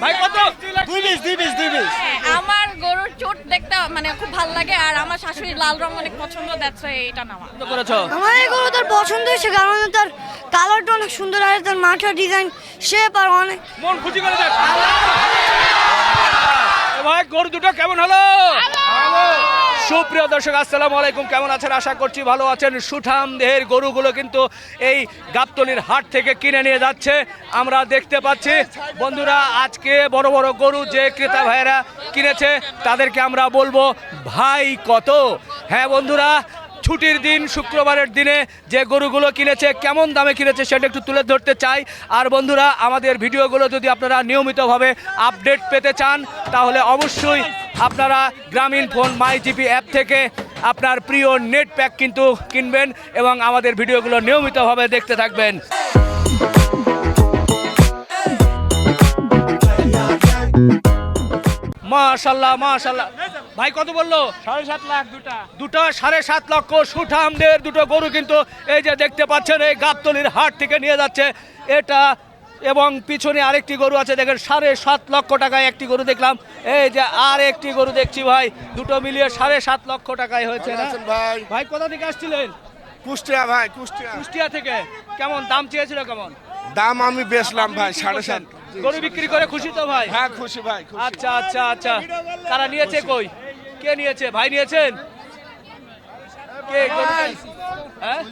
ভাই কত? দুই বিশ দুই বিশ আমার গরুর চোট দেখতে মানে খুব ভালো লাগে আর আমার শাশুড়ি লাল রং অনেক পছন্দ দ্যাটস এটা নামা করেছ? আমার এই গরু তার পছন্দ হয়েছে কারণ তার কালারটা অনেক সুন্দর আর তার মাথার ডিজাইন শেপ আর অনেক মন খুশি করে দেখ। ভাই গরু দুটো কেমন হলো? সুপ্রিয় দর্শক, আসসালামু আলাইকুম। কেমন আছেন? আশা করছি ভালো আছেন। সুঠাম দেহের গরুগুলো কিন্তু এই গাবতলির হাট থেকে কিনে নিয়ে যাচ্ছে। আমরা দেখতে পাচ্ছি, বন্ধুরা, আজকে বড় বড় গরু যে ক্রেতা ভাইয়েরা কিনেছে, তাদেরকে আমরা বলব, ভাই, কত? হ্যাঁ বন্ধুরা, ছুটির দিন, শুক্রবারের দিনে যে গরুগুলো কিনেছে, কেমন দামে কিনেছে সেটা একটু তুলে ধরতে চাই। আর বন্ধুরা, আমাদের ভিডিওগুলো যদি আপনারা নিয়মিতভাবে আপডেট পেতে চান, তাহলে অবশ্যই আপনারা গ্রামীণ ফোন মাই জিপি অ্যাপ থেকে আপনার প্রিয় নেট প্যাক কিন্তু কিনবেন এবং আমাদের ভিডিওগুলো নিয়মিতভাবে দেখতে থাকবেন। মাশাল্লাহ মাশাল্লাহ। ভাই কত বলল? সাড়ে সাত লাখ দুটা। দুটো সাড়ে সাত লক্ষ সুঠামদের দুটো গরু কিন্তু এই যে দেখতে পাচ্ছেন এই গাবতলির হাট থেকে নিয়ে যাচ্ছে। এটা এবং পিছনে আরেকটি গরু আছে দেখেন সাড়ে সাত লক্ষ টাকায় একটি গরু দেখলাম। এই যে আর একটি গরু দেখছি ভাই দুটো মিলিয়ে সাড়ে সাত লক্ষ টাকায় হয়েছে না? ভাই। ভাই কোথা থেকে আসছিলেন? কুষ্টিয়া ভাই কুষ্টিয়া। কুষ্টিয়া থেকে। কেমন দাম চেয়েছিল কেমন? দাম আমি বেচলাম ভাই সাড়ে সাত। গরু বিক্রি করে খুশি তো ভাই? হ্যাঁ খুশি ভাই আচ্ছা আচ্ছা আচ্ছা। তারা নিয়েছে কই? কে নিয়েছে? ভাই নিয়েছেন? কে- হ্যাঁ?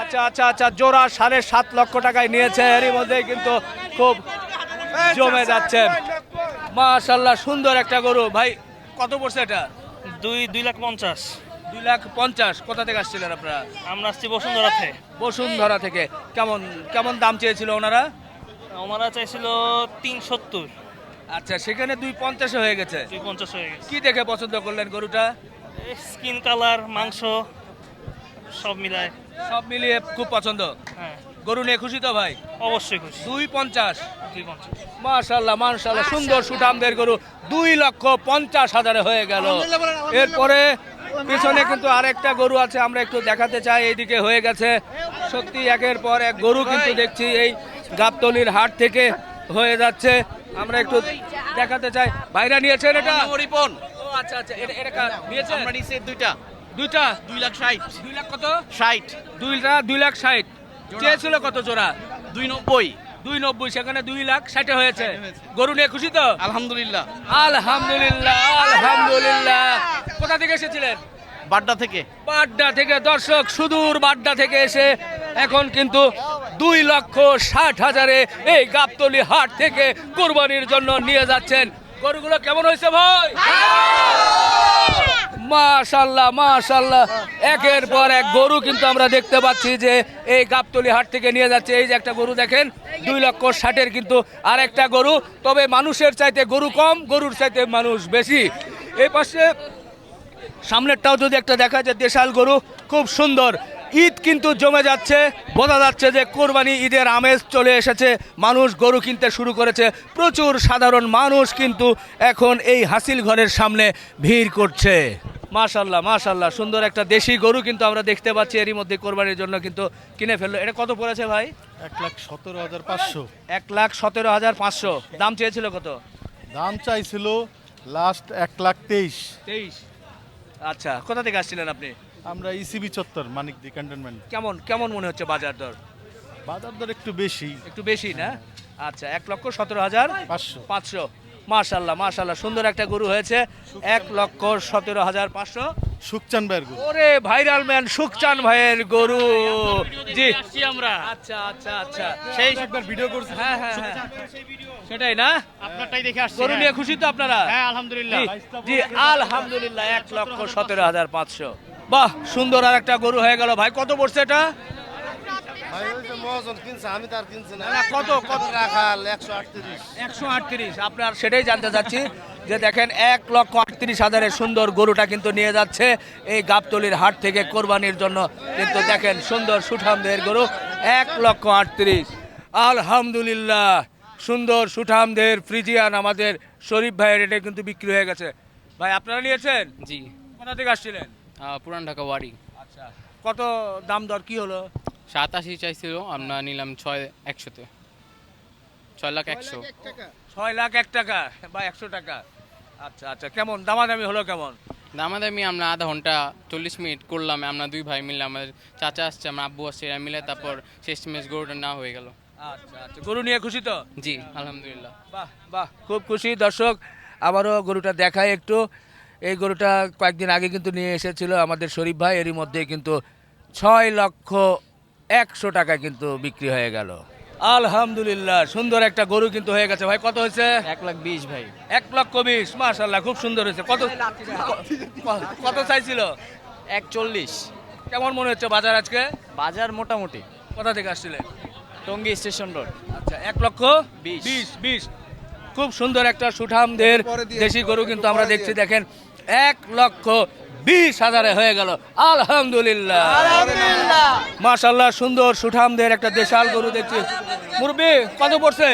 আচ্ছা আচ্ছা আচ্ছা জোড়া সাড়ে সাত লক্ষ টাকায় নিয়েছে। এরই মধ্যে কিন্তু খুব জমে যাচ্ছে। মাশাল্লাহ সুন্দর একটা গরু। ভাই কত পড়ছে এটা? দুই দুই লাখ পঞ্চাশ। দুই লাখ পঞ্চাশ। কোথা থেকে আসছিলেন আপনারা? আমরা আসছি বসুন্ধরা থেকে। বসুন্ধরা থেকে। কেমন কেমন দাম চেয়েছিল ওনারা? ওনারা চাইছিল তিন সত্তর। আচ্ছা সেখানে দুই পঞ্চাশে হয়ে গেছে। দুই পঞ্চাশ হয়ে গেছে। কি দেখে পছন্দ করলেন গরুটা? স্কিন কালার মাংস। সব মিলায়। সব মিলিয়ে খুব পছন্দ। হ্যাঁ। গরু নিয়ে খুশি তো ভাই? অবশ্যই খুশি। দুই পঞ্চাশ। দুই পঞ্চাশ। মাশাল্লাহ মাশাল্লাহ সুন্দর সুঠামদের গরু। দুই লক্ষ পঞ্চাশ হাজারে হয়ে গেল। এরপরে পিছনে কিন্তু আরেকটা গরু আছে আমরা একটু দেখাতে চাই এইদিকে হয়ে গেছে। সত্যি একের পর এক গরু কিন্তু দেখছি এই গাবতলির হাট থেকে হয়ে যাচ্ছে। আমরা একটু দেখাতে চাই। ভাইরা নিয়েছেন এটা? হরিপন ও আচ্ছা আচ্ছা এটা এটা কার? নিয়েছেন? আমরা নিচে দুইটা। দুইটা দুই লাখ ষাট। দুই লাখ কত? ষাট। দুইটা দুই লাখ ষাট। চেয়েছিল কত জোড়া? দুই নব্বই। দুই নব্বই সেখানে দুই লাখ ষাটে হয়েছে। গরু নিয়ে খুশি তো? আলহামদুলিল্লাহ। আলহামদুলিল্লাহ আলহামদুলিল্লাহ। কোথা থেকে এসেছিলেন? বাড্ডা থেকে। বাড্ডা থেকে দর্শক সুদূর বাড্ডা থেকে এসে এখন কিন্তু দুই লক্ষ ষাট হাজারে এই গাবতলি হাট থেকে কোরবানির জন্য নিয়ে যাচ্ছেন। গরুগুলো কেমন হয়েছে ভাই? মাশাল্লাহ মাশাল্লাহ। একের পর এক গরু কিন্তু আমরা দেখতে পাচ্ছি যে এই গাবতলি হাট থেকে নিয়ে যাচ্ছে। এই যে একটা গরু দেখেন, দুই লক্ষ ষাটের কিন্তু আর একটা গরু। তবে মানুষের চাইতে গরু কম, গরুর চাইতে মানুষ বেশি। এই পাশে সামনেরটাও যদি একটা দেখা যায়, দেশাল গরু খুব সুন্দর। ঈদ কিন্তু জমে যাচ্ছে, বোঝা যাচ্ছে যে কোরবানি ঈদের আমেজ চলে এসেছে। মানুষ গরু কিনতে শুরু করেছে। প্রচুর সাধারণ মানুষ কিন্তু এখন এই হাসিল ঘরের সামনে ভিড় করছে। মাশাল্লাহ মাশাল্লাহ সুন্দর একটা দেশি গরু কিন্তু আমরা দেখতে পাচ্ছি এরই মধ্যে কোরবানির জন্য কিন্তু কিনে ফেলল। এটা কত পড়েছে ভাই? এক লাখ সতেরো হাজার পাঁচশো। এক লাখ সতেরো হাজার পাঁচশো। দাম চেয়েছিল কত? দাম চাইছিল লাস্ট এক লাখ তেইশ। তেইশ। আচ্ছা কোথা থেকে আসছিলেন আপনি? আমরা ইসিবি চত্বর মানিক দি ক্যান্টনমেন্ট কেমন কেমন মনে হচ্ছে বাজার দর? বাজার দর একটু বেশি। একটু বেশি না? আচ্ছা এক লক্ষ সতেরো হাজার পাঁচশো। পাঁচশো। মাশাল্লাহ মাশাল্লাহ সুন্দর একটা গরু হয়েছে। এক লক্ষ সতেরো হাজার পাঁচশো। সুকচান ভাইয়ের গরু। ওরে ভাইরাল ম্যান সুকচান ভাইয়ের গরু। জি। আমরা আচ্ছা আচ্ছা আচ্ছা। সেই একবার ভিডিও করছি। হ্যাঁ হ্যাঁ হ্যাঁ। সেটাই না? আপনারটাই দেখে আসছি গরু নিয়ে খুশি তো আপনারা? হ্যাঁ আলহামদুলিল্লাহ। জি, জি আলহামদুলিল্লাহ এক লক্ষ সতেরো হাজার পাঁচশো। বাহ সুন্দর আর একটা গরু হয়ে গেল ভাই। কত পড়ছে এটা আমি তার কিনছি না না, কত কত? রাখাল একশো আটত্রিশ। একশো আটত্রিশ। আপনার সেটাই জানতে চাচ্ছি যে দেখেন এক লক্ষ আটত্রিশ হাজারের সুন্দর গরুটা কিন্তু নিয়ে যাচ্ছে এই গাবতলির হাট থেকে কোরবানির জন্য। কিন্তু দেখেন সুন্দর সুঠামদের গরু এক লক্ষ আটত্রিশ। আলহামদুলিল্লাহ সুন্দর সুঠামদের ফ্রিজিয়ান আমাদের শরীফ ভাইয়ের এটা কিন্তু বিক্রি হয়ে গেছে। ভাই আপনারা নিয়েছেন? জি। কোথা থেকে আসছিলেন? পুরান ঢাকা ওয়ারি। আচ্ছা কত দাম দর কি হলো? সাতাশি চাইছিল আমরা নিলাম ছয় একশোতে। ছয় লাখ একশো। ছয় লাখ এক টাকা বা একশো টাকা। আচ্ছা আচ্ছা কেমন? দামাদামি হলো কেমন? দামাদামি আমরা আধা ঘণ্টা চল্লিশ মিনিট করলাম আমরা দুই ভাই মিলে আমাদের চাচা আসছে আমার আব্বু আসছে এরা মিলে তারপর শেষ ম্যাচ গরুটা না হয়ে গেল। আচ্ছা আচ্ছা গরু নিয়ে খুশি তো? জি আলহামদুলিল্লাহ। বাহ বাহ খুব খুশি। দর্শক আবারও গরুটা দেখায় একটু। এই গরুটা কয়েকদিন আগে কিন্তু নিয়ে এসেছিল আমাদের শরীফ ভাই এরই মধ্যে কিন্তু ছয় লক্ষ একশো টাকা কিন্তু বিক্রি হয়ে গেল। আলহামদুলিল্লাহ সুন্দর একটা গরু কিন্তু হয়ে গেছে। ভাই কত হয়েছে? এক লাখ বিশ ভাই। এক লক্ষ বিশ মাশাল্লাহ খুব সুন্দর হয়েছে। কত কত চাইছিল? এক চল্লিশ কেমন মনে হচ্ছে বাজার আজকে? বাজার মোটামুটি। কোথা থেকে আসছিলেন? Tongi station road. আচ্ছা এক লক্ষ বিশ। বিশ বিশ। খুব সুন্দর একটা সুঠামদের দেশি গরু কিন্তু আমরা দেখছি। দেখেন এক লক্ষ বিশ হাজারে হয়ে গেল। আলহামদুলিল্লাহ। মাশাল্লাহ সুন্দর সুঠামদের একটা দেশাল গরু দেখছি। মুরব্বী কত পড়ছে?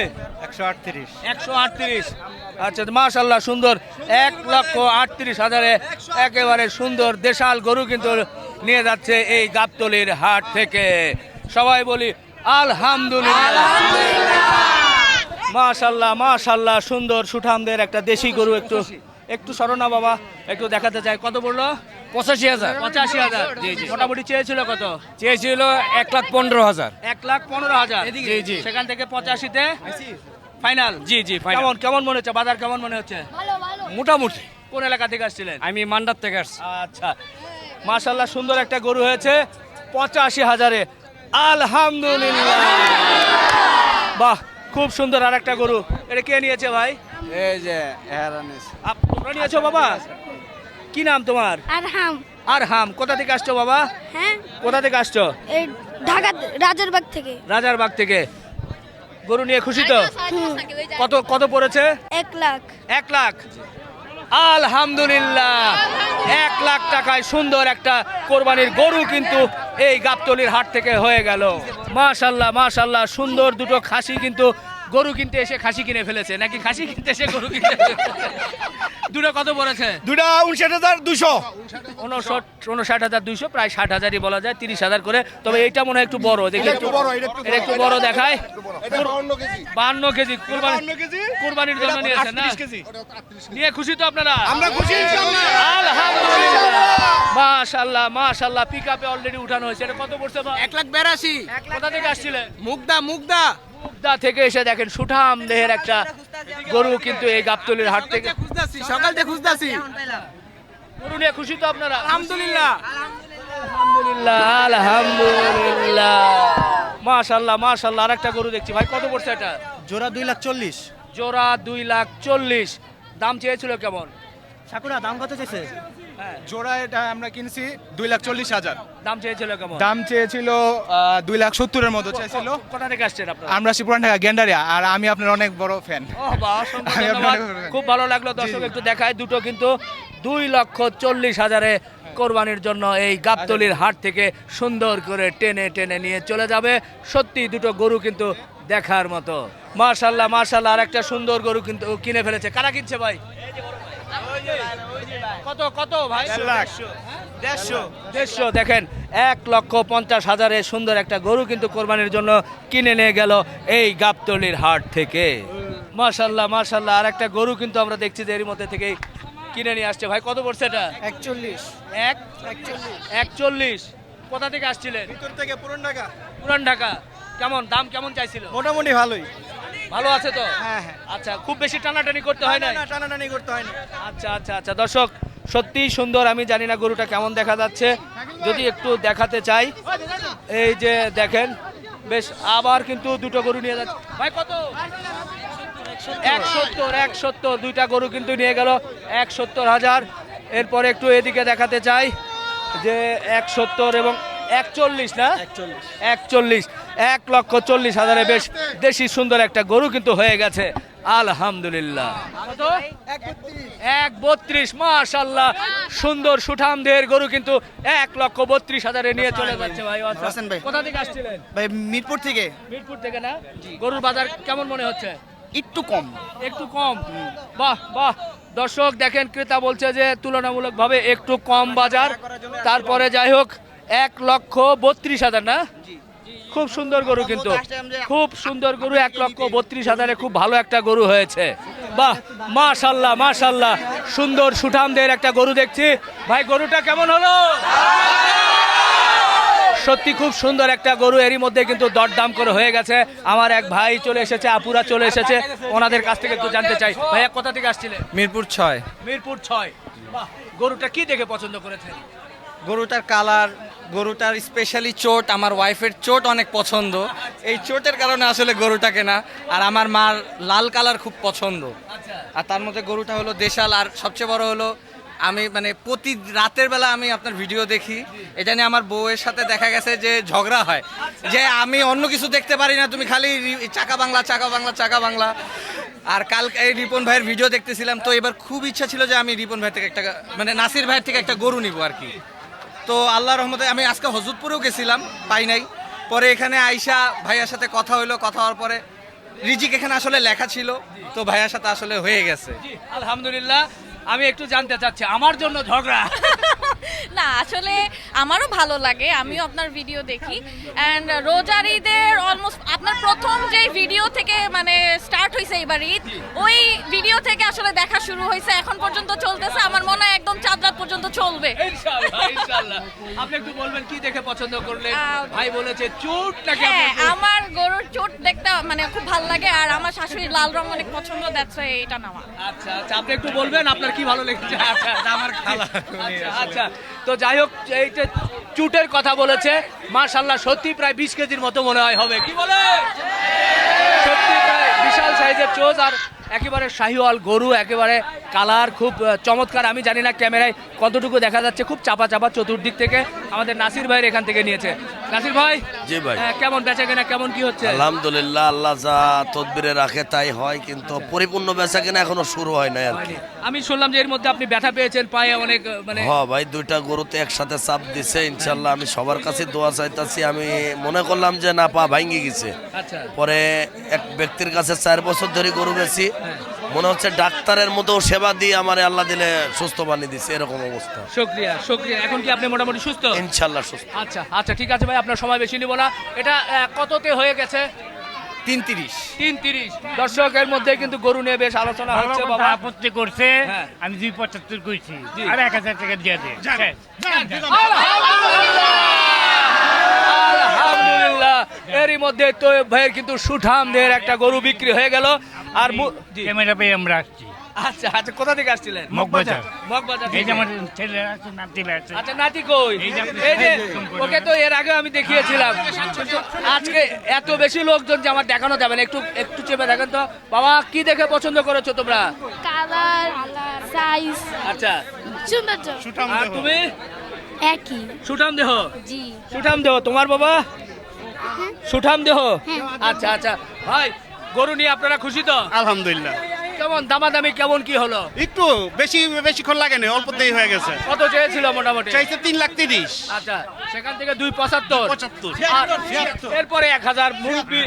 একশো আটত্রিশ। একশো আটত্রিশ। আচ্ছা মাশাল্লাহ সুন্দর। এক লক্ষ আটত্রিশ হাজারে একেবারে সুন্দর দেশাল গরু কিন্তু নিয়ে যাচ্ছে এই গাবতলির হাট থেকে। সবাই বলি আলহামদুলিল্লাহ। মাশাল্লাহ মাশাল্লাহ সুন্দর সুঠামদের একটা দেশি গরু একটু একটু সরনা বাবা একটু দেখাতে চাই। কত বলল পঁচাশি হাজার। পঁচাশি হাজার। মোটামুটি চেয়েছিল কত? চেয়েছিল এক লাখ পনেরো হাজার। এক লাখ পনেরো হাজার। জি, জি। সেখান থেকে পঁচাশিতে ফাইনাল। জি জি। কেমন কেমন মনে হচ্ছে? বাজার কেমন মনে হচ্ছে? মোটামুটি। কোন এলাকা থেকে আসছিলেন? আমি মান্ডার থেকে আসছি। আচ্ছা। মাশাল্লাহ সুন্দর একটা গরু হয়েছে। পঁচাশি হাজারে। আলহামদুলিল্লাহ। বাহ খুব সুন্দর আর একটা গরু। এটা কে নিয়েছে ভাই? এই যে তোমরা নিয়েছো বাবা। কি নাম তোমার? আর হাম আর হাম কোথা থেকে আসছো বাবা? হ্যাঁ। কোথা থেকে আসছো? এই ঢাকা রাজারবাগ থেকে। রাজারবাগ থেকে। গরু নিয়ে খুশি তো? কত কত পড়েছে? এক লাখ। এক লাখ। আলহামদুলিল্লাহ। এক লাখ টাকায় সুন্দর একটা কোরবানির গরু কিন্তু এই গাবতলির হাট থেকে হয়ে গেল। মাশাল্লাহ মাশাল্লাহ সুন্দর দুটো খাসি কিন্তু গরু কিনতে এসে খাসি কিনে ফেলেছে। নাকি খাসি কিনতে এসে গরু কিনতে দুটো কত পড়েছে? দুটা উনষাট হাজার দুশো। উনষট উনষাট হাজার দুইশো প্রায় ষাট হাজারই বলা যায় তিরিশ হাজার করে। তবে এইটা মনে হয় একটু বড় দেখি একটু এটা একটু বড়। দেখায়। বান্ন কেজি। কুরবানি কুরবানির জন্য নিয়েছেন না? নিয়ে খুশি তো আপনারা? আমরা খুশি আলহামদুলিল্লাহ। মাশাআল্লাহ মাশাআল্লাহ পিকআপে অলরেডি উঠানো হয়েছে। এটা কত পড়ছে এক লাখ বেরাশি। কোথা থেকে আসছিলেন মুগদা মুগদা। মুগদা থেকে এসে দেখেন সুঠাম দেহের একটা গরু কিন্তু এই গাবতলির হাট থেকে খুঁজতাছি সকাল থেকে খুঁজতাছি। গরু নিয়ে খুশি তো আপনারা? আলহামদুলিল্লাহ। আলহামদুলিল্লাহ আলহামদুলিল্লাহ। মাশাল্লাহ মাশাল্লাহ আরেকটা গরু দেখছি। ভাই কত পড়ছে এটা? জোড়া দুই লাখ চল্লিশ। জোড়া দুই লাখ চল্লিশ। দাম চেয়েছিল কেমন? ঠাকুরা দাম কত চেয়েছে? জোড়া এটা আমরা কিনছি দুই লাখ চল্লিশ হাজার। দাম চেয়েছিল কেমন? দাম চেয়েছিল দুই লাখ সত্তরের মতো চেয়েছিল। কোথা থেকে আসছেন আপনারা? আমরা শিবপুরান ঢাকা গেন্ডারিয়া আর আমি আপনার অনেক বড় ফ্যান খুব ভালো লাগল দর্শক একটু দেখায় দুটো কিন্তু দুই লক্ষ চল্লিশ হাজারে কোরবানির জন্য এই গাবতলির হাট থেকে সুন্দর করে টেনে টেনে নিয়ে চলে যাবে। সত্যি দুটো গরু কিন্তু দেখার মতো। মার্শাল্লাহ মার্শাল্লাহ আর একটা সুন্দর গরু কিন্তু কিনে ফেলেছে। কারা কিনছে ভাই? কত কত ভাই? দেড়শো। দেড়শো দেখেন এক লক্ষ পঞ্চাশ হাজারে সুন্দর একটা গরু কিন্তু কোরবানির জন্য কিনে নিয়ে গেল এই গাবতলির হাট থেকে। মাশাল্লাহ মাশাল্লাহ আর একটা গরু কিন্তু আমরা দেখছি যে এর মধ্যে থেকে কিনে নিয়ে আসছে। ভাই কত পড়ছে এটা? একচল্লিশ। এক? একচল্লিশ। কোথা থেকে আসছিলেন? ভিতর থেকে পুরান ঢাকা। পুরান ঢাকা। কেমন দাম কেমন চাইছিল? মোটামুটি ভালোই। ভালো আছে তো? হ্যাঁ হ্যাঁ। আচ্ছা খুব বেশি টানাটানি করতে হয় না টানাটানি করতে হয় না। আচ্ছা আচ্ছা আচ্ছা। দর্শক সত্যি সুন্দর। আমি জানি না গরুটা কেমন দেখা যাচ্ছে। যদি একটু দেখাতে চাই এই যে দেখেন বেশ আবার কিন্তু দুটো গরু নিয়ে যাচ্ছে। ভাই কত? এক সত্তর এক সত্তর দুইটা গরু কিন্তু নিয়ে গেল এক সত্তর হাজার। এরপরে একটু এদিকে দেখাতে চাই যে এক সত্তর এবং একচল্লিশ না? একচল্লিশ। এক লক্ষ চল্লিশ হাজারে বেশ দেশি সুন্দর একটা গরু কিন্তু হয়ে গেছে। আলহামদুলিল্লাহ? এক বত্রিশ মাশাল্লাহ সুন্দর সুঠাম দেহের গরু কিন্তু এক লক্ষ বত্রিশ হাজারে নিয়ে চলে যাচ্ছে ভাই আচ্ছা। হাসান ভাই। কোথা থেকে আসছিলেন? ভাই মিরপুর থেকে। মিরপুর থেকে না? গরুর বাজার কেমন মনে হচ্ছে? একটু কম। একটু কম? বাহ বাহ। দর্শক দেখেন ক্রেতা বলছে যে তুলনামূলকভাবে একটু কম বাজার। তারপরে যাই হোক এক লক্ষ বত্রিশ হাজার না? খুব সুন্দর গরু কিন্তু। খুব সুন্দর গরু এক লক্ষ বত্রিশ হাজারে খুব ভালো একটা গরু হয়েছে। বাহ মাশাল্লাহ মাশাল্লাহ। সুন্দর সুঠামদের একটা গরু দেখছি। ভাই গরুটা কেমন হলো? সত্যি খুব সুন্দর একটা গরু এরই মধ্যে কিন্তু দরদাম করে হয়ে গেছে। আমার এক ভাই চলে এসেছে আপুরা চলে এসেছে। ওনাদের কাছ থেকে একটু জানতে চাই। ভাইয়া কোথা থেকে আসছিলেন? মিরপুর ছয়। মিরপুর ছয়। বাহ গরুটা কি দেখে পছন্দ করেছেন? গরুটার কালার, গরুটার স্পেশালি চোট, আমার ওয়াইফের চোট অনেক পছন্দ। এই চোটের কারণে আসলে গরুটা কেনা, আর আমার মার লাল কালার খুব পছন্দ। আর তার মধ্যে গরুটা হলো দেশাল, আর সবচেয়ে বড় হলো আমি মানে প্রতি রাতের বেলা আমি আপনার ভিডিও দেখি। এটা নিয়ে আমার বউয়ের সাথে দেখা গেছে যে ঝগড়া হয়। যে আমি অন্য কিছু দেখতে পারি না, তুমি খালি চাকা বাংলা চাকা বাংলা চাকা বাংলা। আর কাল এই রিপন ভাইয়ের ভিডিও দেখতেছিলাম, তো এবার খুব ইচ্ছা ছিল যে আমি রিপন ভাই থেকে একটা মানে নাসির ভাইয়ের থেকে একটা গরু নিব আর কি। তো আল্লাহ রহমতে আমি আজকে হজরতপুরেও গেছিলাম, পাই নাই। পরে এখানে আইসা ভাইয়ার সাথে কথা হইল, কথা হওয়ার পরে রিজিক এখানে আসলে লেখা ছিল, তো ভাইয়ার সাথে আসলে হয়ে গেছে। আলহামদুলিল্লাহ। আমি একটু জানতে চাচ্ছি আমার জন্য ঝগড়া? না আসলে আমারও ভালো লাগে আমিও আপনার ভিডিও দেখি। অ্যান্ড রোজার ঈদের অলমোস্ট আপনার প্রথম যে ভিডিও থেকে মানে স্টার্ট হয়েছে এবার ঈদ ওই ভিডিও থেকে আসলে দেখা শুরু হয়েছে এখন পর্যন্ত চলতেছে আমার মনে হয় একদম চাঁদ রাত পর্যন্ত চলবে। আপনি একটু বলবেন কি দেখে পছন্দ করলেন? ভাই বলেছে চুট নাকি হ্যাঁ? আমার গরুর চোট দেখতে মানে খুব ভালো লাগে আর আমার শাশুড়ির লাল রং অনেক পছন্দ দ্যাটস এটা নেওয়া। আচ্ছা আচ্ছা আপনি একটু বলবেন আপনার কি ভালো লেগেছে? আচ্ছা আমার খালা। আচ্ছা তো যাই হোক এইটা চুটের কথা বলেছে মার্শাল্লাহ সত্যি প্রায় বিশ কেজির মতো মনে হয় হবে। কি বলে? সত্যি প্রায় বিশাল সাইজের চোজ আর একেবারে শাহিওয়াল গরু একেবারে কালার খুব চমৎকার। আমি জানি না ক্যামেরায় কতটুকু দেখা যাচ্ছে খুব চাপা চাপা চতুর্দিক থেকে আমাদের নাসির ভাইয়ের এখান থেকে নিয়েছে। নাসির ভাই? জি ভাই। কেমন বেচা কেনা কেমন কি হচ্ছে? আলহামদুলিল্লাহ আল্লাহ যা তদবিরে রাখে তাই হয় কিন্তু পরিপূর্ণ বেচা কেনা এখনও শুরু হয় নাই আর কি। আমি শুনলাম যে এর মধ্যে আপনি ব্যথা পেয়েছেন পায়ে অনেক মানে হ ভাই দুইটা গরুতে একসাথে চাপ দিছে ইনশাল্লাহ আমি সবার কাছে দোয়া চাইতাছি। আমি মনে করলাম যে না পা ভাঙ্গি গেছে। আচ্ছা। পরে এক ব্যক্তির কাছে চার বছর ধরে গরু বেছি মনে হচ্ছে ডাক্তারের মতো সেবা দিয়ে আমার আল্লাহ দিলে সুস্থ বানিয়ে দিছে এরকম অবস্থা। শুক্রিয়া শুক্রিয়া। এখন কি আপনি মোটামুটি সুস্থ? ইনশাল্লাহ সুস্থ। আচ্ছা আচ্ছা ঠিক আছে ভাই আপনার সময় বেশি নিব না। এটা কততে হয়ে গেছে? তিন তিরিশ তিন তিরিশ দর্শকের মধ্যে কিন্তু গরু নিয়ে বেশ আলোচনা হচ্ছে বাবা আপত্তি করছে হ্যাঁ। আমি দুই পঁচাত্তর করছি আর এক হাজার টাকা দিয়ে দে। আলহামদুলিল্লাহ। এরই মধ্যে তো ভাইয়ের কিন্তু সুঠাম দেহের একটা গরু বিক্রি হয়ে গেল। আর ক্যামেরা পেয়ে আমরা আসছি। আচ্ছা আচ্ছা কোথা থেকে আসছিলেন? মগবাজার। মগবাজার। এই যে থেকে। ছেলে আছে নাতি আছে। আচ্ছা নাতি কই? এই যে। ওকে তো এর আগে আমি দেখিয়েছিলাম। আজকে এত বেশি লোকজন যে আমার দেখানো যাবে না। একটু একটু চেপে দেখেন তো। বাবা কি দেখে পছন্দ করেছ তোমরা? কালার সাইজ আচ্ছা। সৌন্দর্য আর তুমি? একই। সুঠাম দেহ? জি। সুঠাম দেহ তোমার বাবা? সুঠাম দেহ? আচ্ছা আচ্ছা। ভাই গরু নিয়ে আপনারা খুশি তো? আলহামদুলিল্লাহ। কেমন দামাদামি কেমন কি হলো? একটু বেশি বেশিক্ষণ লাগে না অল্পতেই হয়ে গেছে। কত চেয়েছিল মোটামুটি? চাইছে তিন লাখ তিরিশ। আচ্ছা সেখান থেকে দুই পঁচাত্তর। পঁচাত্তর। এরপরে এক হাজার মুরব্বি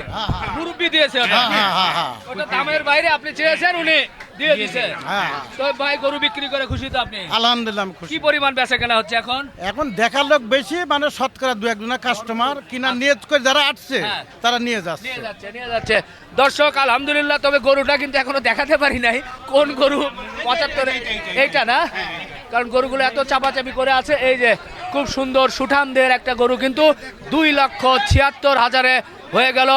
মুরব্বি দিয়েছে। ওটা দামের বাইরে আপনি চেয়েছেন উনি? দিয়ে দিয়েছেন তো ভাই গরু বিক্রি করে খুশি তো আপনি? আলহামদুলিল্লাহ আমি খুশি। কি পরিমাণ বেচা কেনা হচ্ছে এখন? এখন দেখার লোক বেশি মানে শতকরা দু একজনের কাস্টমার কিনা নিয়ত করে যারা আসছে হ্যাঁ। তারা নিয়ে যাচ্ছে। নিয়ে যাচ্ছে নিয়ে যাচ্ছে। দর্শক আলহামদুলিল্লাহ তবে গরুটা কিন্তু এখনও দেখাতে পারি নাই। কোন গরু পঁচাত্তর এইটা না? কারণ গরুগুলো এত চাপাচাপি করে আছে। এই যে খুব সুন্দর সুঠামদের একটা গরু কিন্তু দুই লক্ষ ছিয়াত্তর হাজারে হয়ে গেল।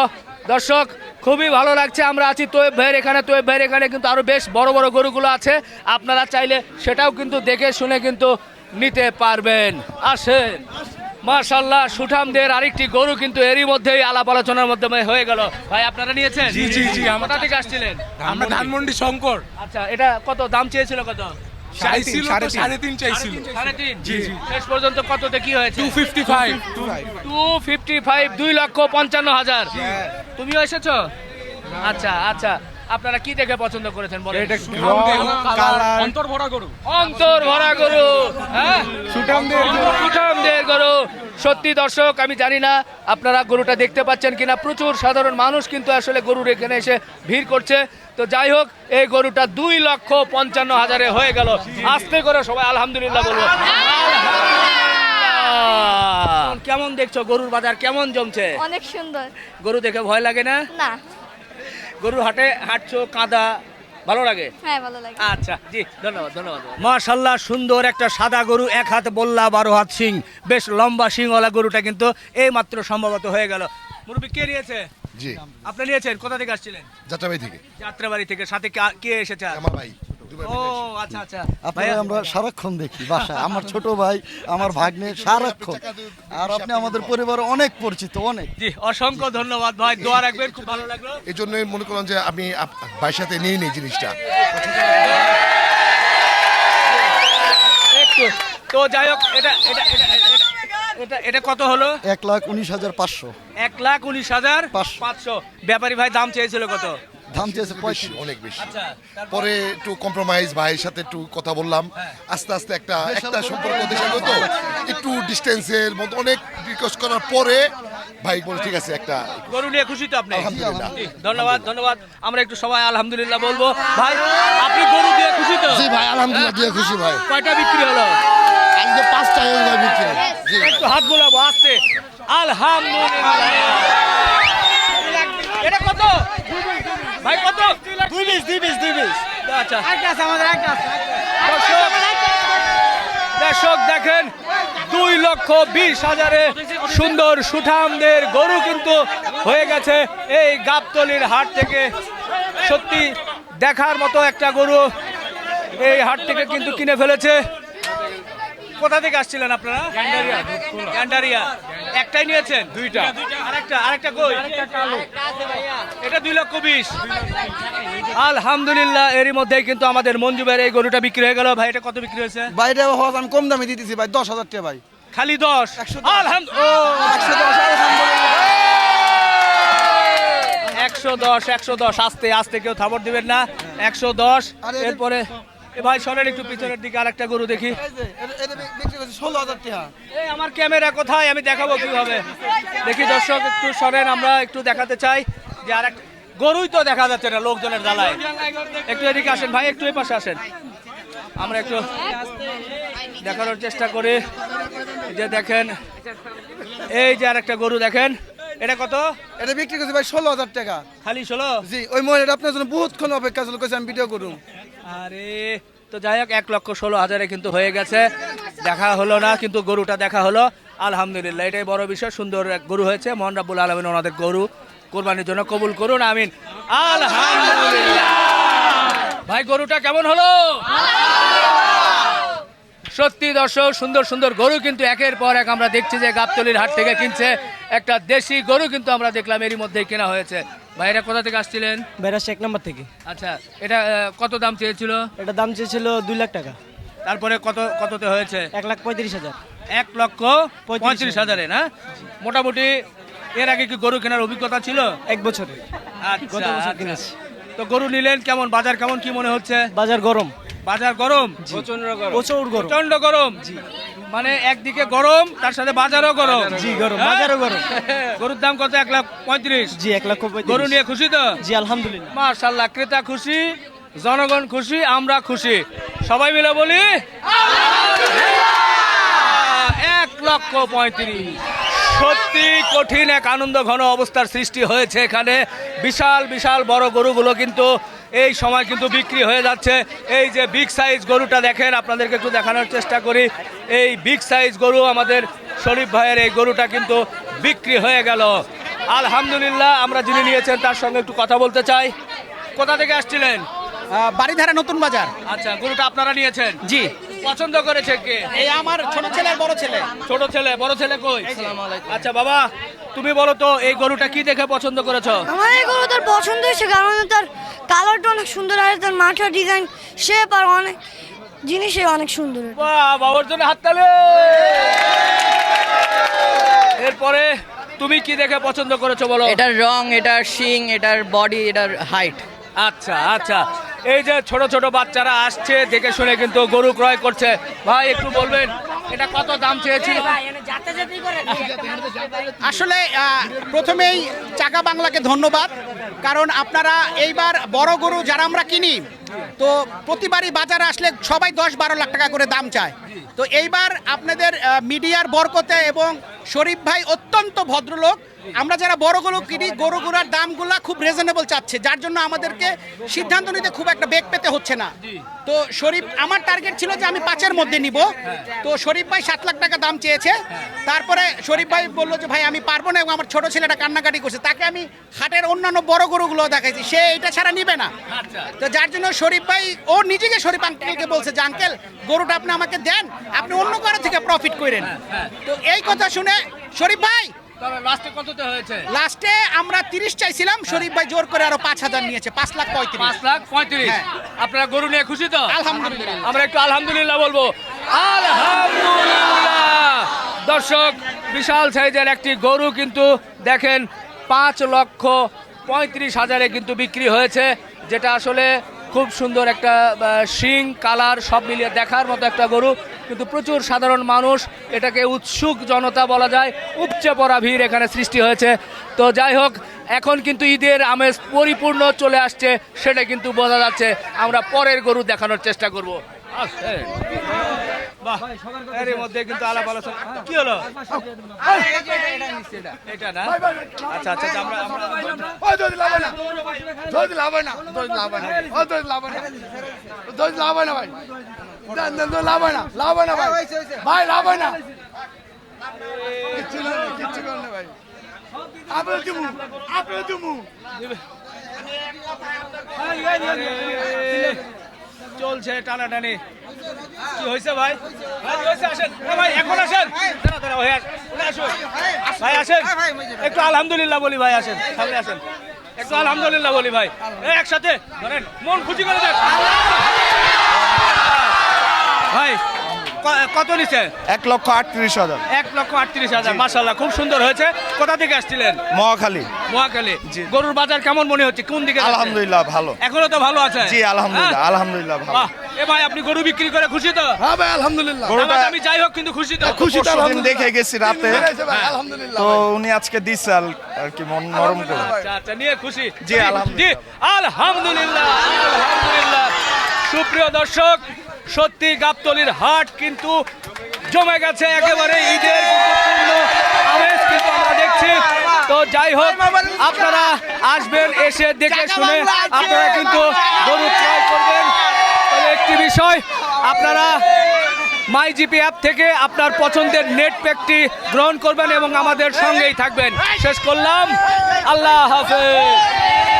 দর্শক খুবই ভালো লাগছে আমরা আছি তোয়েব ভাইয়ের এখানে তোয়েব ভাইয়ের এখানে কিন্তু আরও বেশ বড় বড় গরুগুলো আছে আপনারা চাইলে সেটাও কিন্তু দেখে শুনে কিন্তু নিতে পারবেন। আসেন। মাশাল্লাহ সুঠামদের আরেকটি গরু কিন্তু এরই মধ্যেই আলাপ আলোচনার মধ্যে হয়ে গেল। ভাই আপনারা নিয়েছেন? জি জি জি কোথা থেকে আসছিলেন? আমরা ধানমন্ডি শঙ্কর। আচ্ছা এটা কত দাম চেয়েছিল কত? চাইছিল তো সাড়ে তিন। চাইছিল। সাড়ে তিন শেষ পর্যন্ত কততে কি হয়েছে? Two fifty five. Two fifty five দুই লক্ষ পঞ্চান্ন হাজার। তুমিও এসেছ? আচ্ছা আচ্ছা। আপনারা কি দেখে পছন্দ করেছেন বলেন? কালার। অন্তর ভরা গরু। অন্তর ভরা গরু হ্যাঁ? সুঠামদের গরু। সত্যি দর্শক আমি জানি না আপনারা গরুটা দেখতে পাচ্ছেন কিনা। প্রচুর সাধারণ মানুষ কিন্তু আসলে গরুর এখানে এসে ভিড় করছে। তো যাই হোক এই গরুটা দুই লক্ষ পঞ্চান্ন হাজারে হয়ে গেল। আস্তে করে সবাই আলহামদুলিল্লাহ বলব। কেমন দেখছ গরুর বাজার? কেমন জমছে? অনেক সুন্দর। গরু দেখে ভয় লাগে না? না। গরুর হাটে হাঁটছো কাদা ভালো লাগে? হ্যাঁ ভালো লাগে। আচ্ছা জি ধন্যবাদ ধন্যবাদ। মাশাল্লাহ সুন্দর একটা সাদা গরু এক হাত বললা বারো হাত সিং বেশ লম্বা সিংওয়ালা গরুটা কিন্তু এই মাত্র সম্ভবত হয়ে গেল। মুরব্বী কে নিয়েছে? জি। আপনি নিয়েছেন? কোথা থেকে আসছিলেন? যাত্রাবাড়ি থেকে। যাত্রাবাড়ি থেকে। সাথে কা- কে এসেছে আর? আমার ভাই ও আচ্ছা আচ্ছা। আপনারা আমরা সারাক্ষণ দেখি বাসায়। আমার ছোট ভাই আমার ভাগ্নে সারাক্ষণ। আর আপনি আমাদের পরিবারে অনেক পরিচিত অনেক। জি অসংখ্য ধন্যবাদ ভাই। দোয়া রাখবেন খুব ভালো লাগল। এই জন্যই মনে করলাম যে আমি ভাইয়ের সাথে নিয়ে নিই জিনিসটা। তো যাই হোক এটা এটা এটা এটা- এটা এটা কত হলো? এক লাখ উনিশ হাজার পাঁচশো। এক লাখ উনিশ হাজার। পাঁচশো। ব্যাপারী ভাই দাম চেয়েছিল কত? দাম চেয়েছে বেশি পঁয়ত্রিশ। অনেক বেশি। আচ্ছা পরে একটু কম্প্রোমাইজ ভাইয়ের সাথে একটু কথা বললাম। আস্তে আস্তে একটা একটা সম্পর্ক দেশে তো। একটু ডিস্টেন্সের মতো অনেক রিকোয়েস্ট করার পরে ভাই বলে ঠিক আছে একটা গরু নিয়ে খুশি তো আপনি? ধন্যবাদ ধন্যবাদ। আমরা একটু সবাই আলহামদুলিল্লাহ বলব। ভাই আপনি গরু দিয়ে খুশি তো? জি ভাই আলহামদুলিল্লাহ দিয়ে খুশি ভাই। কয়টা বিক্রি হলো? আজকে পাঁচটা হয়ে যাবে বিক্রি। জি একটু হাত বোলাবো আসতে। আলহামদুলিল্লাহ। এটা কত? ভাই কত? দুই বিশ দুই বিশ দুই বিশ আচ্ছা। দর্শক দর্শক দেখেন দুই লক্ষ বিশ হাজারে সুন্দর সুঠামদের গরু কিন্তু হয়ে গেছে এই গাবতলির হাট থেকে। সত্যি দেখার মতো একটা গরু এই হাট থেকে কিন্তু কিনে ফেলেছে। কোথা থেকে আসছিলেন আপনারা? গ্যান্ডারিয়া। একটাই নিয়েছেন? দুইটা। আরেকটা আরেকটা কই? এটা দুই লক্ষ বিশ। আলহামদুলিল্লাহ এরই মধ্যেই কিন্তু আমাদের মঞ্জু ভাইয়ের এই গরুটা বিক্রি হয়ে গেল। ভাই এটা কত বিক্রি হয়েছে? বাইরে হওয়া আমি কম দামে দিতেছি ভাই দশ হাজার টাকা ভাই। খালি দশ? একশো দশ। একশো দশ আস্তে আস্তে কেউ থাবর দিবেন না। একশো দশ। এরপরে ভাই সরেন একটু পিছনের দিকে আরেকটা গরু দেখি। ষোলো হাজার টাকা। এই আমার ক্যামেরা কোথায়? আমি দেখাবো কীভাবে। দেখি দর্শক একটু সরেন আমরা একটু দেখাতে চাই যে আর গরুই তো দেখা যাচ্ছে না লোকজনের জ্বালায়। একটু এদিকে আসেন ভাই একটু এই পাশে আসেন। আমরা একটু দেখানোর চেষ্টা করি। যে দেখেন এই যে আরেকটা গরু দেখেন। এটা কত? এটা বিক্রি করছি ভাই ষোলো হাজার টাকা। খালি ষোলো? জি ওই মহিলাটা আপনার জন্য বহুতক্ষণ অপেক্ষা ছিল আমি ভিডিও করুন আরে, তো যাই হোক, এক লক্ষ ষোলো হাজারে কিন্তু হয়ে গেছে। দেখা হলো না, কিন্তু গরুটা দেখা হলো। আলহামদুলিল্লাহ, এটাই বড় বিষয়, সুন্দর এক গরু হয়েছে। মোহন রাব্বুল আলমিন ওনাদের গরু কোরবানির জন্য কবুল করুন, আমিন। আলহামদুলিল্লাহ! ভাই, গরুটা কেমন হলো? সত্যি দর্শক সুন্দর সুন্দর গরু কিন্তু একের পর এক আমরা দেখছি যে গাবতলির হাট থেকে কিনছে একটা দেশি গরু কিন্তু আমরা দেখলাম এরই মধ্যেই কেনা হয়েছে। ভাইরা কোথা থেকে আসছিলেন? বেরাস এক নম্বর থেকে। আচ্ছা এটা কত দাম চেয়েছিল? এটা দাম চেয়েছিল দুই লাখ টাকা। তারপরে কত কততে হয়েছে? এক লাখ পঁয়ত্রিশ হাজার। এক লক্ষ পঁয়ত্রিশ হাজারে। না? মোটামুটি এর আগে কি গরু কেনার অভিজ্ঞতা ছিল? এক বছরে। আচ্ছা, আচ্ছা। তো গরু নিলেন কেমন? বাজার কেমন কি মনে হচ্ছে? বাজার গরম। বাজার গরম? প্রচুর গরম। প্রচণ্ড গরম। মানে একদিকে গরম তার সাথে বাজারও গরম। জি, গরম, হ্যাঁ? বাজারও গরম। গরুর দাম কত? এক লাখ পঁয়ত্রিশ। জি এক লক্ষ পঁয়ত্রিশ। গরু নিয়ে খুশি তো? জি আলহামদুলিল্লাহ। মার্শাল্লাহ ক্রেতা খুশি জনগণ খুশি আমরা খুশি। সবাই মিলে বলি এক লক্ষ পঁয়ত্রিশ। সত্যি কঠিন এক আনন্দ ঘন অবস্থার সৃষ্টি হয়েছে এখানে। বিশাল বিশাল বড় গরুগুলো কিন্তু এই সময় কিন্তু বিক্রি হয়ে যাচ্ছে। এই যে বিগ সাইজ গরুটা দেখেন আপনাদেরকে একটু দেখানোর চেষ্টা করি। এই বিগ সাইজ গরু আমাদের শরীফ ভাইয়ের এই গরুটা কিন্তু বিক্রি হয়ে গেল। আলহামদুলিল্লাহ আমরা যিনি নিয়েছেন তার সঙ্গে একটু কথা বলতে চাই। কোথা থেকে আসছিলেন? বাড়িধারা নতুন বাজার। আচ্ছা গরুটা আপনারা নিয়েছেন? জি। পছন্দ করেছে কে? এই আমার ছোট ছেলে বড় ছেলে। ছোট ছেলে বড় ছেলে কই? আচ্ছা বাবা তুমি বলো তো এই গরুটা কি দেখে পছন্দ করেছ? আমার এই গরু তার পছন্দ হয়েছে কারণ তার কালারটা অনেক সুন্দর আর তার মাথার ডিজাইন শেপ আর অনেক জিনিসে অনেক সুন্দর। বাহ বাবার জন্য হাত হাততালি এরপরে তুমি কি দেখে পছন্দ করেছ বলো? এটার রং এটার শিং এটার বডি এটার হাইট আচ্ছা আচ্ছা। এই যে ছোট ছোট বাচ্চারা আসছে দেখে শুনে কিন্তু গরু ক্রয় করছে। ভাই একটু বলবেন এটা কত দাম চেয়েছিল? আসলে প্রথমেই চাকা বাংলাকে ধন্যবাদ কারণ আপনারা এইবার বড় গরু যারা আমরা কিনি তো প্রতিবারই বাজারে আসলে সবাই দশ বারো লাখ টাকা করে দাম চায়। তো এইবার আপনাদের মিডিয়ার বরকতে এবং শরীফ ভাই অত্যন্ত ভদ্রলোক আমরা যারা বড়গুলো কিনি গরু গরুগুলার দামগুলা খুব রিজনেবল চাচ্ছে যার জন্য আমাদেরকে সিদ্ধান্ত নিতে খুব একটা বেগ পেতে হচ্ছে না। তো শরীফ আমার টার্গেট ছিল যে আমি পাঁচের মধ্যে নিব। তো শরীফ ভাই সাত লাখ টাকা দাম চেয়েছে। তারপরে শরীফ ভাই বলল যে ভাই আমি পারব না এবং আমার ছোট ছেলেটা কান্নাকাটি করছে। তাকে আমি হাটের অন্যান্য বড় গরুগুলো দেখাইছি। সে এটা ছাড়া নিবে না। তো যার জন্য শরীফ ভাই ও নিজেকে শরীফ আঙ্কেলকে বলছে যে আঙ্কেল গরুটা আপনি আমাকে দেন। আপনি অন্য কারও থেকে প্রফিট করেন তো এই কথা শুনে শরীফ ভাই লাস্টে কততে হয়েছে? লাস্টে আমরা তিরিশ চাইছিলাম শরীফ ভাই জোর করে আরও পাঁচ হাজার নিয়েছে পাঁচ লাখ পঁয়ত্রিশ। পাঁচ লাখ পঁয়ত্রিশ। হ্যাঁ। আপনারা গরু নিয়ে খুশি তো? আলহামদুলিল্লাহ। আমরা একটু আলহামদুলিল্লাহ বলব। আলহামদুলিল্লাহ। দর্শক বিশাল সাইজের একটি গরু কিন্তু দেখেন পাঁচ লক্ষ পঁয়ত্রিশ হাজারে কিন্তু বিক্রি হয়েছে যেটা আসলে খুব সুন্দর একটা শিং কালার সব মিলিয়ে দেখার মতো একটা গরু। কিন্তু প্রচুর সাধারণ মানুষ, এটাকে উৎসুক জনতা বলা যায়, উপচে পড়া ভিড় এখানে সৃষ্টি হয়েছে তো যাই হোক, এখন কিন্তু ঈদের আমেজ পরিপূর্ণ চলে আসছে, সেটা কিন্তু বোঝা যাচ্ছে আমরা পরের গরু দেখানোর চেষ্টা করব। বাহ এর মধ্যে কিন্তু আলাপ আলোচনা কি হলো? এটা না? আচ্ছা আচ্ছা আচ্ছা, আমরা আমরা চলছে টানাটানি কি হয়েছে ভাই। ভাই। কি হয়েছে আসেন এ ভাই এখন টানি কি হয়েছে ভাই? এখন আসেন। আসুন। ভাই আসেন। একটু আলহামদুলিল্লাহ বলি ভাই আসেন। সামনে আসেন। একটু আলহামদুলিল্লাহ বলি ভাই। একসাথে। ধরেন মন খুশি করে দেখ ভাই কত নিছে? এক লক্ষ আটত্রিশ হাজার। এক লক্ষ আটত্রিশ হাজার মাসাল্লাহ খুব সুন্দর হয়েছে। কোথা থেকে আসছিলেন? মহাখালী। মহাকালী গরুর বাজার কেমন মনে হচ্ছে? কোন দিকে আলহামদুলিল্লাহ ভালো। এখনও তো ভালো আছে? জি আলহামদুলিল্লাহ হ্যাঁ? আলহামদুলিল্লাহ ভালো। এ ভাই আপনি গরু বিক্রি করে খুশি তো? হ্যাঁ ভাই আলহামদুলিল্লাহ। গরুটা আমি যাই হোক কিন্তু খুশি তো? খুশি তো আলহামদুলিল্লাহ। দেখে গেছি রাতে। আলহামদুলিল্লাহ তো উনি আজকে দিচ্ছে আর আর কি মন নরম করে। আচ্ছা আচ্ছা নিয়ে খুশি। জি, আলহামদুলিল্লাহ। জি আলহামদুলিল্লাহ আলহামদুলিল্লাহ। সুপ্রিয় দর্শক সত্যি গাবতলির হাট কিন্তু জমে গেছে একেবারে ঈদের কিন্তু আমেজ কিন্তু আমরা দেখছি। তো যাই হোক আপনারা আসবেন এসে দেখে শুনে আপনারা কিন্তু গরু ক্রয় করবেন। তবে একটি বিষয় আপনারা মাই জিপি অ্যাপ থেকে আপনার পছন্দের নেট প্যাকটি গ্রহণ করবেন এবং আমাদের সঙ্গেই থাকবেন। শেষ করলাম। আল্লাহ হাফেজ।